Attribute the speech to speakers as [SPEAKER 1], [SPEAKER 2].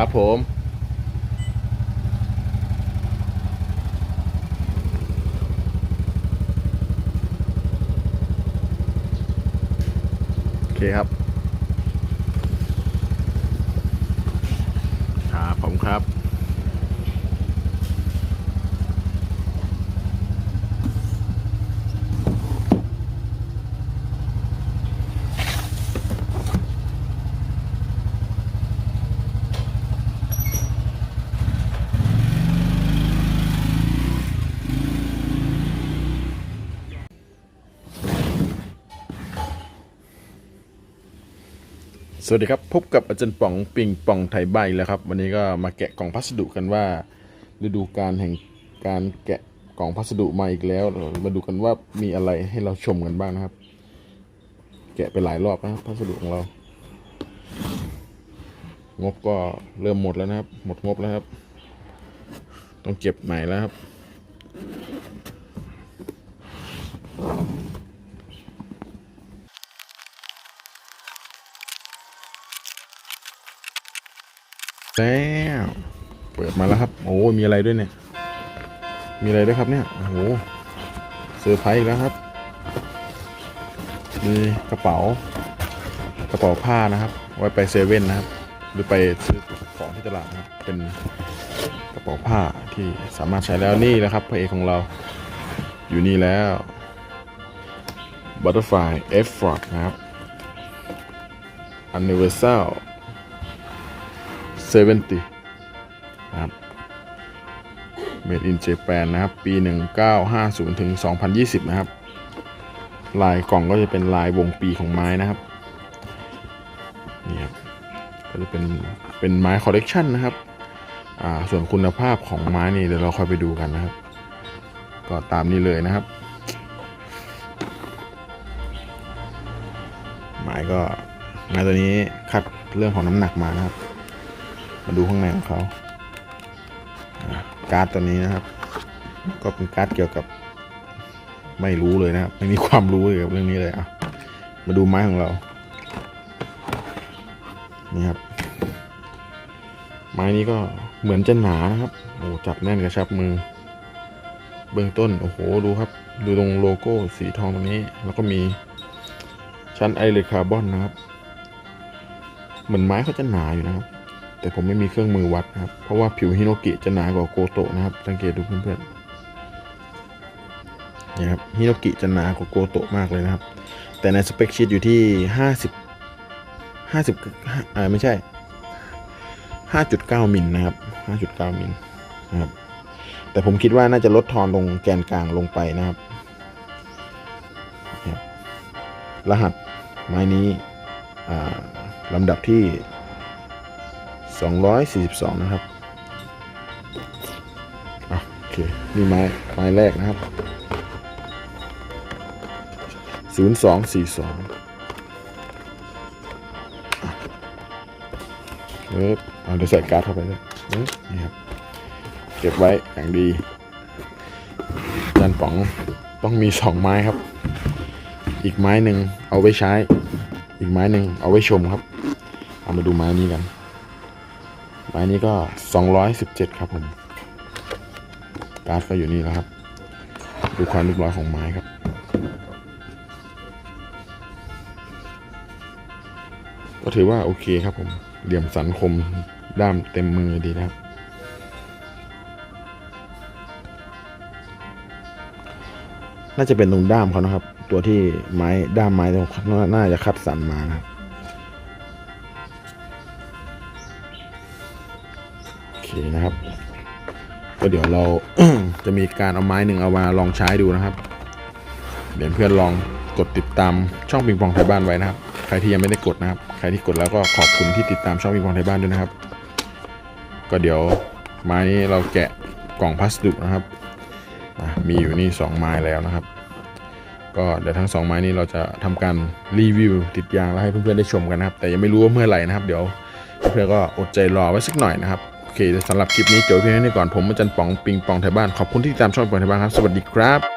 [SPEAKER 1] ครับผม โอเคครับ ครับผมครับ สวัสดีครับ พบกับอาจารย์ป๋องปิงป่องไทยใบแล้วครับ วันนี้ก็มาแกะกล่องพัสดุกันว่า ฤดูการแห่งการแกะกล่องพัสดุมาอีกแล้ว มาดูกันว่ามีอะไรให้เราชมกันบ้างนะครับ แกะไปหลายรอบนะครับพัสดุของเรา งบก็เริ่มหมดแล้วนะครับ หมดงบแล้วครับ ต้องเก็บใหม่แล้วครับ แล้วเปิดมาแล้วครับ โอ้มีอะไรด้วยเนี่ย มีอะไรด้วยครับเนี่ย โอ้โหเซอร์ไพรส์อีกแล้วครับ มีกระเป๋า กระเป๋าผ้านะครับ ไว้ไปเซเว่นนะครับ หรือไปซื้อของที่ตลาดนะครับ เป็นกระเป๋าผ้าที่สามารถใช้แล้วนี่แหละครับพระเอกของเรา อยู่นี่แล้ว Butterfly Effort นะครับ Universal 70นะครับ Made in Japan นะครับ ปี 1950 ถึง 2020 นะครับ ลายกล่องก็จะเป็นลายวงปีของไม้นะครับ นี่ครับ ก็จะเป็น เป็นไม้คอลเลกชันนะครับ อ่า ส่วนคุณภาพของไม้นี่เดี๋ยวเราค่อยไปดูกันนะครับ ก็ตามนี้เลยนะครับ ไม้ก็ไม้ตัวนี้คัดเรื่องของน้ำหนักมานะครับ มาดูข้างในของเขาการ์ดตัวนี้นะครับ ก็เป็นการ์ดเกี่ยวกับ ไม่รู้เลยนะครับ ไม่มีความรู้เกี่ยวกับเรื่องนี้เลยอะมาดูไม้ของเรา นี่ครับ ไม้นี้ก็เหมือนจะหนานะครับ โอ้จับแน่นกระชับมือ เบื้องต้น โอ้โห ดูครับ ดูตรงโลโก้สีทองตรงนี้ แล้วก็มีชั้นไอเลคาร์บอนนะครับ เหมือนไม้เขาจะหนาอยู่นะครับ แต่ผมไม่มีเครื่องมือวัดครับ เพราะว่าผิวฮิโนกิจะหนากว่าโกโตะนะครับ สังเกตดูเพื่อนๆนี่ครับฮิโนกิจะหนากว่าโกโตะมากเลยนะครับ แต่ในสเปคชีตอยู่ที่ห้าสิบห้าสิบอ่าไม่ใช่ห้าจุดเก้ามิลนะครับห้าจุดเก้ามิลนะครับ แต่ผมคิดว่าน่าจะลดทอนลงแกนกลางลงไปนะครับนะครับรหัสไม้นี้อ่าลำดับที่ 242 นะครับอโอเค นี่ไม้ไม้แรกนะครับ 0242อะเอ๊บเอาเดี๋ยวใส่การ์ดเข้าไปเลยเนี่ครับ เก็บไว้อย่างดีจานป๋องต้องมีสองไม้ครับ อีกไม้หนึ่งเอาไว้ใช้ อีกไม้หนึ่งเอาไว้ชมครับ เอามาดูไม้นี้กัน ไม้นี้ก็ 217 ครับผมการ์ดก็อยู่นี่แล้วครับ ดูความเรียบร้อยของไม้ครับ ก็ถือว่าโอเคครับผม เหลี่ยมสันคมด้ามเต็มมือดีนะครับ น่าจะเป็นตรงด้ามเขานะครับ ตัวที่ไม้ด้ามไม้ตรงน่าจะคัดสันมานะครับ เคนะครับ ก็เดี๋ยวเรา จะมีการเอาไม้หนึ่งเอามาลองใช้ดูนะครับ เดี๋ยวเพื่อนลองกดติดตามช่องปิงปองไทยบ้านไว้นะครับ ใครที่ยังไม่ได้กดนะครับ ใครที่กดแล้วก็ขอบคุณที่ติดตามช่องปิงปองไทยบ้านด้วยนะครับ ก็เดี๋ยวไม้นี้เราแกะกล่องพลาสติกนะครับ มีอยู่นี่สองไม้แล้วนะครับ ก็เดี๋ยวทั้งสองไม้นี้เราจะทำการรีวิวติดยางแล้วให้เพื่อนๆได้ชมกันนะครับ แต่ยังไม่รู้ว่าเมื่อไหร่นะครับ เดี๋ยวเพื่อนๆก็อดใจรอไว้สักหน่อยนะครับ เคสำหรับคลิปนี้จบเพียงเท่านี้ก่อนผมอาจารย์ป๋องปิงปองไทยบ้านขอบคุณที่ติดตามช่องปิงปองไทยบ้านครับ สวัสดีครับ